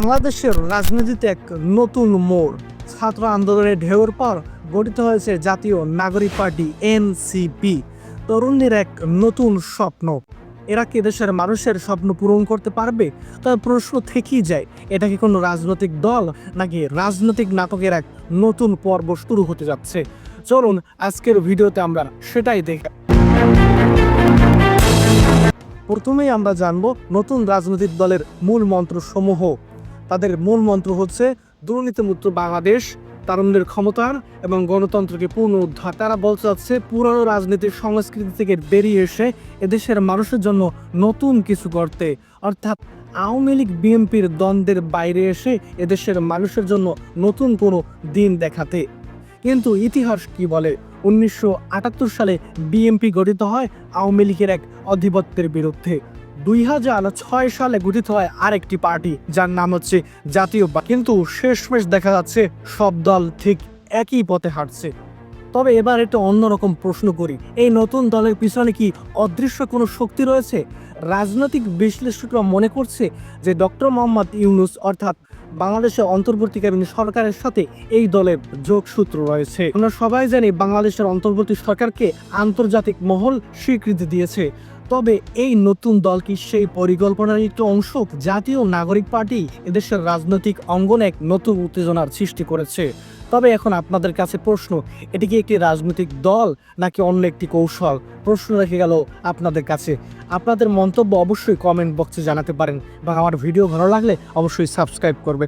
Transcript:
বাংলাদেশের রাজনীতিতে এক নতুন মোড়। ছাত্র আন্দোলনের ঢেউর পর গঠিত হয়েছে জাতীয় নাগরিক পার্টি এনসিপি। তরুণদের এক নতুন স্বপ্ন। এরা কি দেশের মানুষের স্বপ্ন পূরণ করতে পারবে? তার প্রশ্ন থেকেই যায়, এটা কি কোনো রাজনৈতিক দল নাকি রাজনৈতিক নাটকের এক নতুন পর্ব শুরু হতে যাচ্ছে? চলুন, আজকের ভিডিওতে আমরা সেটাই দেখ। প্রথমেই আমরা জানব নতুন রাজনৈতিক দলের মূল মন্ত্র সমূহ তাদের মূল মন্ত্র হচ্ছে দুর্নীতিমুক্ত বাংলাদেশ, তারুণ্যের ক্ষমতার এবং গণতন্ত্রকে পূর্ণ উদ্ধার। তারা বলতে চাচ্ছে, পুরনো রাজনীতির সংস্কৃতি থেকে বেরিয়ে এসে এদেশের মানুষের জন্য নতুন কিছু করতে অর্থাৎ আওয়ামী লীগ, বিএনপির দ্বন্দ্বের বাইরে এসে এদেশের মানুষের জন্য নতুন কোনো দিন দেখাতে। কিন্তু ইতিহাস কি বলে? উনিশশো আটাত্তর সালে বিএনপি গঠিত হয় আওয়ামী লীগের এক অধিপত্যের বিরুদ্ধে। দুই হাজার ছয় সালে গঠিত হয় আরেকটি পার্টি, যার নাম হচ্ছে জাতীয় বা কিন্তু শেষমেশ দেখা যাচ্ছে সব দল ঠিক একই পথে হাঁটছে। তবে এবার একটু অন্যরকম প্রশ্ন করি, এই নতুন দলের পিছনে কি অদৃশ্য কোনো শক্তি রয়েছে? রাজনৈতিক বিশ্লেষকরা মনে করছে যে ডক্টর মোহাম্মদ ইউনুস অর্থাৎ বাংলাদেশের অন্তর্বর্তীকালীন সরকারের সাথে এই দলের যোগসূত্র রয়েছে। আমরা সবাই জানি বাংলাদেশের অন্তর্বর্তী সরকারকে আন্তর্জাতিক মহল স্বীকৃতি দিয়েছে। তবে এই নতুন দল কি সেই পরিকল্পনার একটি অংশ? জাতীয় নাগরিক পার্টি এদেশের রাজনৈতিক অঙ্গনে এক নতুন উত্তেজনার সৃষ্টি করেছে। তবে এখন আপনাদের কাছে প্রশ্ন, এটি কি একটি রাজনৈতিক দল নাকি অন্য একটি কৌশল? প্রশ্ন রেখে গেল আপনাদের কাছে। আপনাদের মন্তব্য অবশ্যই কমেন্ট বক্সে জানাতে পারেন বা আমার ভিডিও ভালো লাগলে অবশ্যই সাবস্ক্রাইব করবে।